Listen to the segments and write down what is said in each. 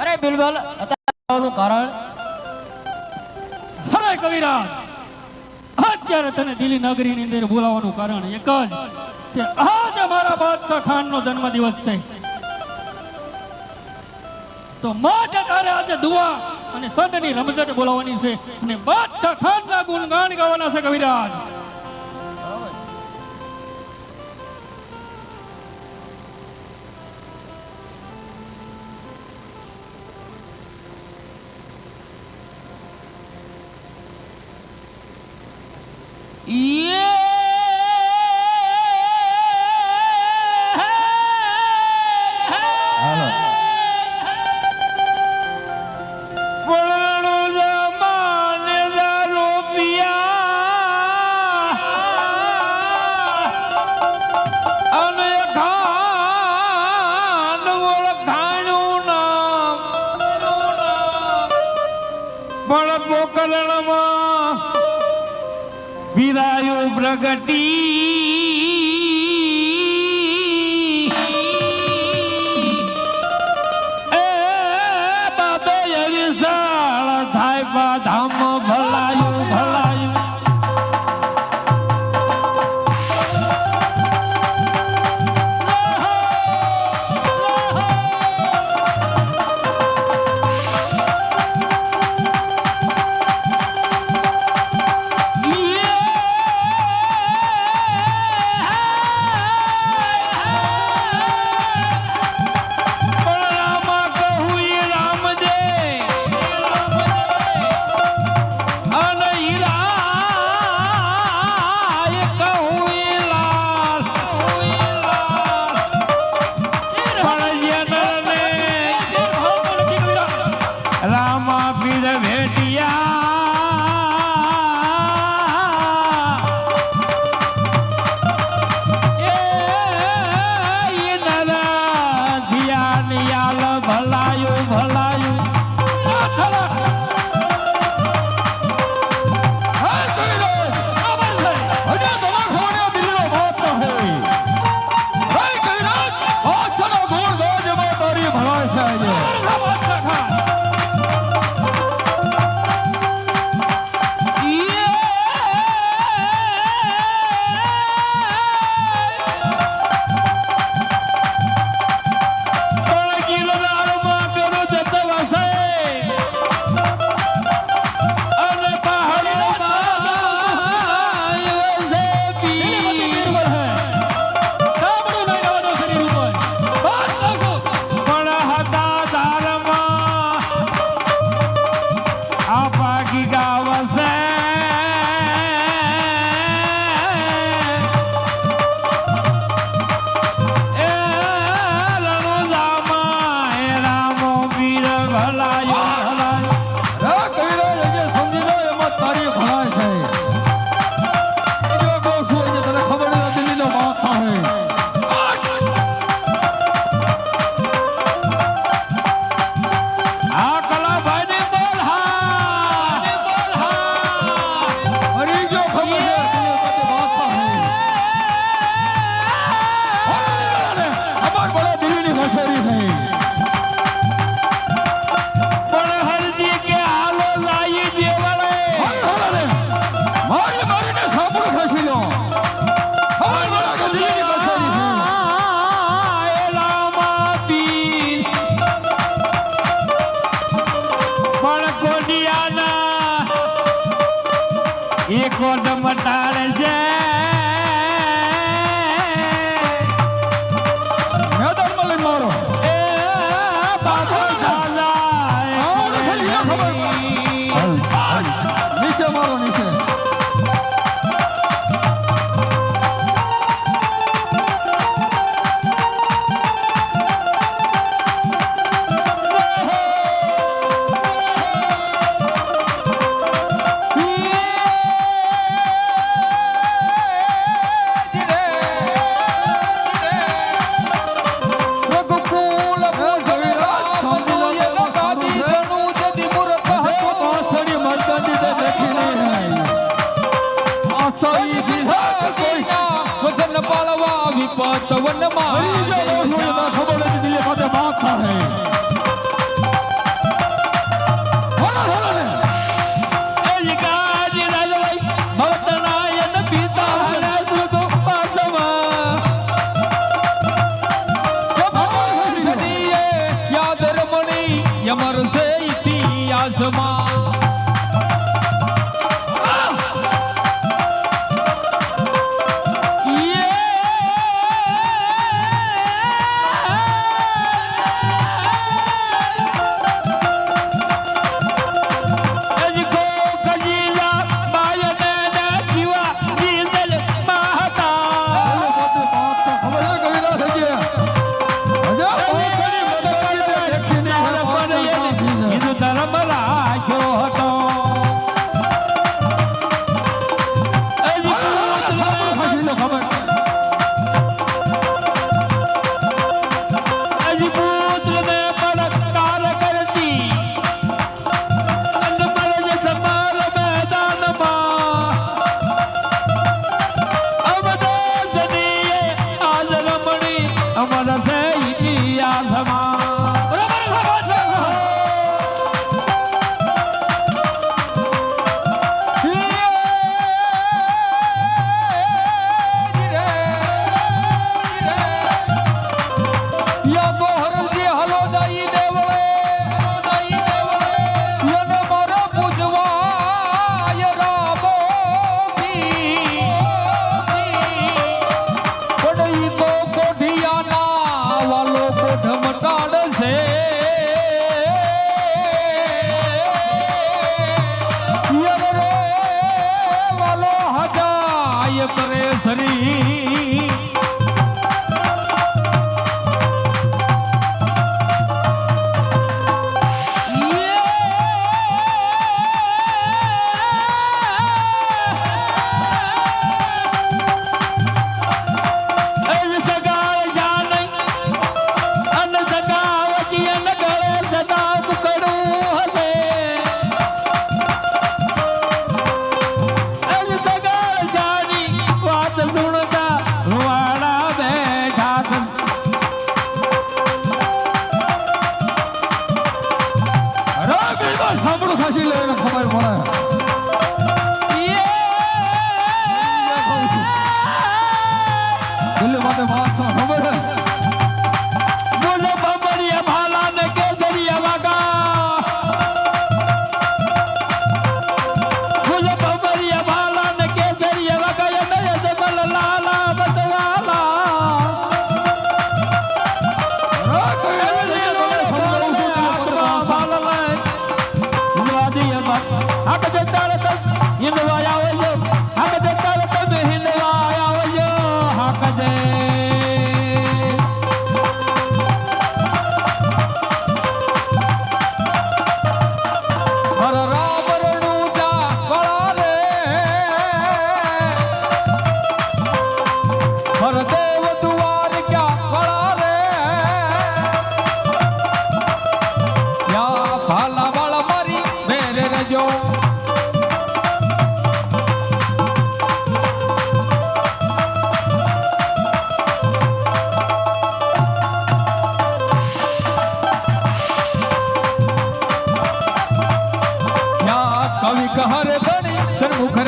અરે બિલબલ અત્યારનું કારણ? અરે કવિરાજ, અત્યારે તને દિલ્હી નગરીની અંદર બોલાવવાનું કારણ એક જ કે આજ અમારા બાદશાહ ખાનનો જન્મદિવસ છે. તો માટે તારે આજે દુઆ અને સદની રમઝટ બોલાવવાની છે અને બાદશાહ ખાનના ગુણગાન ગાવાના છે કવિરાજ. ચરણમાં વિરાયો પ્રગટી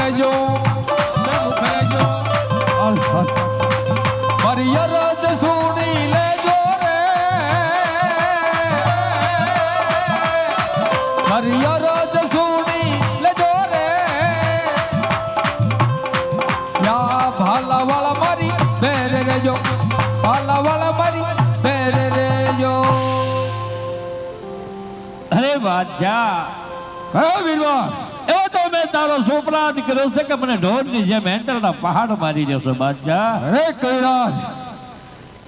સન્મુખ રહેજો સન્મુખ રહેજો મારી અરજ સુણી લેજો રે મારી અરજ સુણી લેજો રે યા ભાલા વાળા મારી બેરે રહેજો ભાલા વાળા મારી બેરે રહેજો અરે બાદશાહ કયો વીરવા એવો તો મેં તારો સોપરાદ કર્યો છે કે મને ઢોરની જેમ એન્ટરના પહાડ મારી દેશો બાદશાહ. અરે કૈલાસ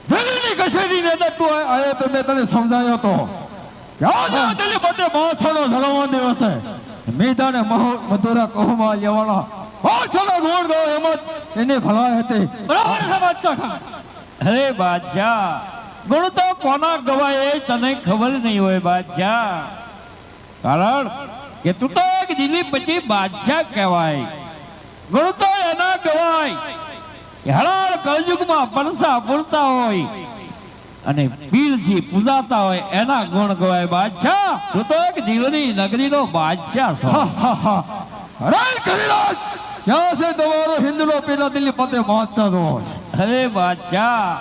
દિલ્હીની કચેરીની ને તું આયો તો મેં તને સમજાયો તો. કે આ દિલ્હી માટે બાદશાહનો જલમવાનો દિવસ? છે મેદાને મહો- મધુરા કહુમાં લેવાના. બાદશાહના ગુણ ગાઓ એમ જ એની ભલાઈ હતી. બરોબર છે બાદશાહ અરે બાદશાહ ગુણ તો કોના ગવાય તને ખબર નહીં હોય બાદશાહ. કારણ કે તું તો પછી બાદશાહ કહેવાય. ગુણ તો એના કહેવાય. હળાળ કળયુગમાં પરસા પૂરતા હોય અને પીરથી પૂજાતા હોય એના ગુણ ગવાય બાદશાહ. તું તો એક દિલ્હીની નગરીનો બાદશાહ છો. હા, હા, હા. ક્યાં છે તમારો હિન્દુનો પેલા દિલ્હી પતે જો અરે બાદશાહ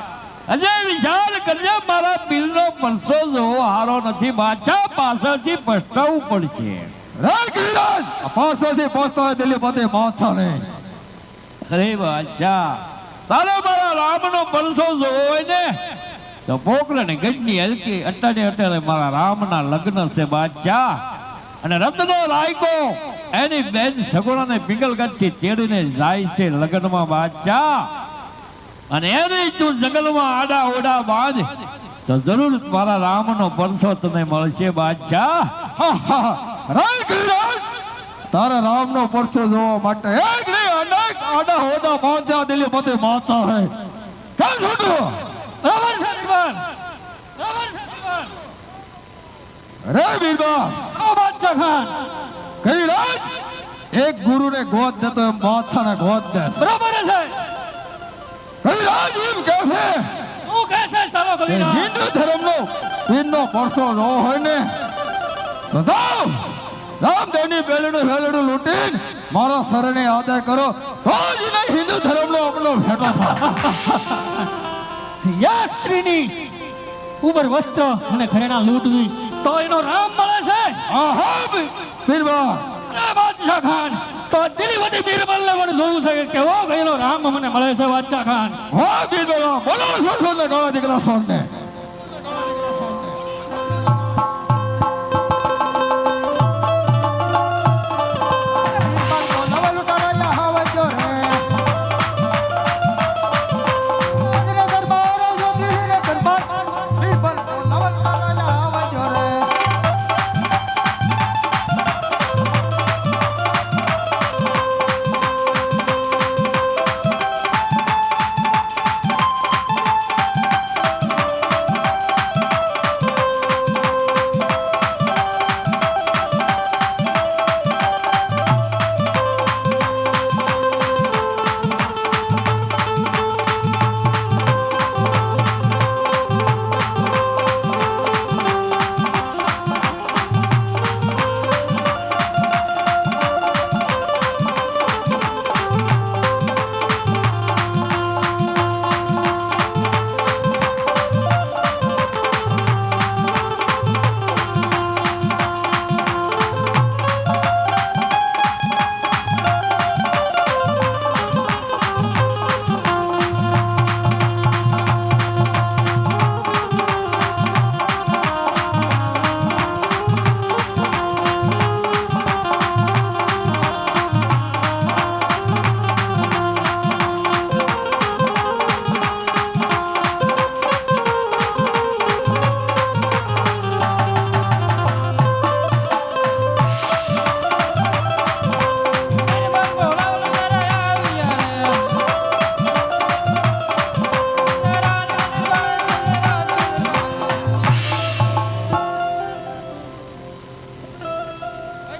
અજય વિચાર કરજે મારા પીરનો પરસો જોવો હારો નથી. બાદશાહ પાછળથી પસ્તાવવું પડશે. પાછળથી પહોંચતો હોય દિલ્હી પતિ નહીં. અરે બાદશાહ તારે મારા રામનો પરસો જોવો હોય ને, તો પોકરે ને ગજની હલકી અટાડે અટાડે મારા રામના લગ્ન છે બાદશાહ અને રત્નો રાયકો, એની બેન સગુણાને પિંગલગઢથી તેડીને જાય છે લગ્નમાં બાદશાહ અને એની તું જંગલમાં આડા ઓડા બાંધ, તો જરૂર મારા રામનો પરસો તને મળશે બાદશાહ હા, રામ તારે રામનો પરસો જોવા માટે એક નહીં અનેક આડા હોદા પહોંચ્યા દિલ્હી પતિ માતા હે. કેમ છોટું? દિલબર બરાબર છે દિલબર રે બીરબા ઓ બાદશાહ ખાન ગિરિરાજ એક ગુરુને ગોદ દે તો એમ બાદશાહને ગોદ દે. બરાબર છે. ગિરિરાજ એમ કે છે? હું કહે છે ચાલો કે કવિરાજ હિન્દુ ધર્મનો નો પરસો ન હોય ને જાઓ રામદેવની બેલડું વેલડું લૂંટીને મારા શરણે આદર કરો. તો જ નહીં હિન્દુ ધર્મનો આપણો ભેટો યા સ્ત્રીની ઉપર વસ્ત્ર અને ઘરેણા લૂંટવી તો એનો રામ મળે છે. આહા બી- બીરબા અરે બાદશાહ ખાન. તો દિલીવતી બીરબલને મને જોયું છે કે કેવો ગયેલો રામ મને મળે છે બાદશાહ ખાન. હો બીરબા બોલો ને ગાળા દીકરા સોનને.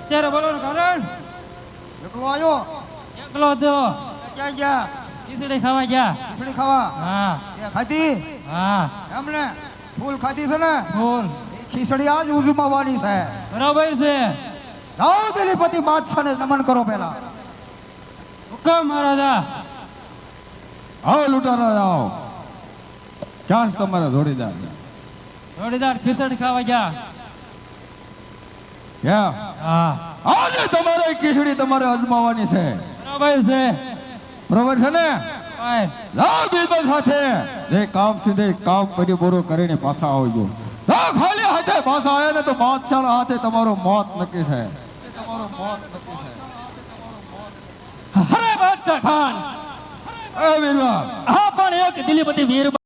અત્યારે બોલો ને કારણ? એકલો આવ્યો? એકલો હતો. ક્યાં ગયા? ખીચડી ખાવા ગયા. ખીચડી ખાવા? હા. એ ખાધી? હા. એમને ફૂલ ખાધી છે ને? ફૂલ. ખીચડી આજ ઉજમાવાની છે. બરાબર છે. જાઓ દિલીપતિ બાદશાહને નમન કરો પેલા હુકમ મહારાજા. આવો લૂંટારા આવો. ચાન્સ તમારા જોડીદાર જોડીદાર ખીચડી ખાવા ગયા. આજે તમારે ખીચડી તમારે અજમાવાની છે. બરાબર છે. બરાબર છે ને? સાથે. જે કામ સીધે કામ કરી કરીને પાછા આવજો. ખાલી હાથે પાછા આવ્યા ને તો બાદશાહ હાથે તમારું મોત નક્કી છે. તમારું મોત નક્કી છે. હરે બાદશાહ ખાન. એ બીરબલ આ પણ એક દિલીપતિ વીર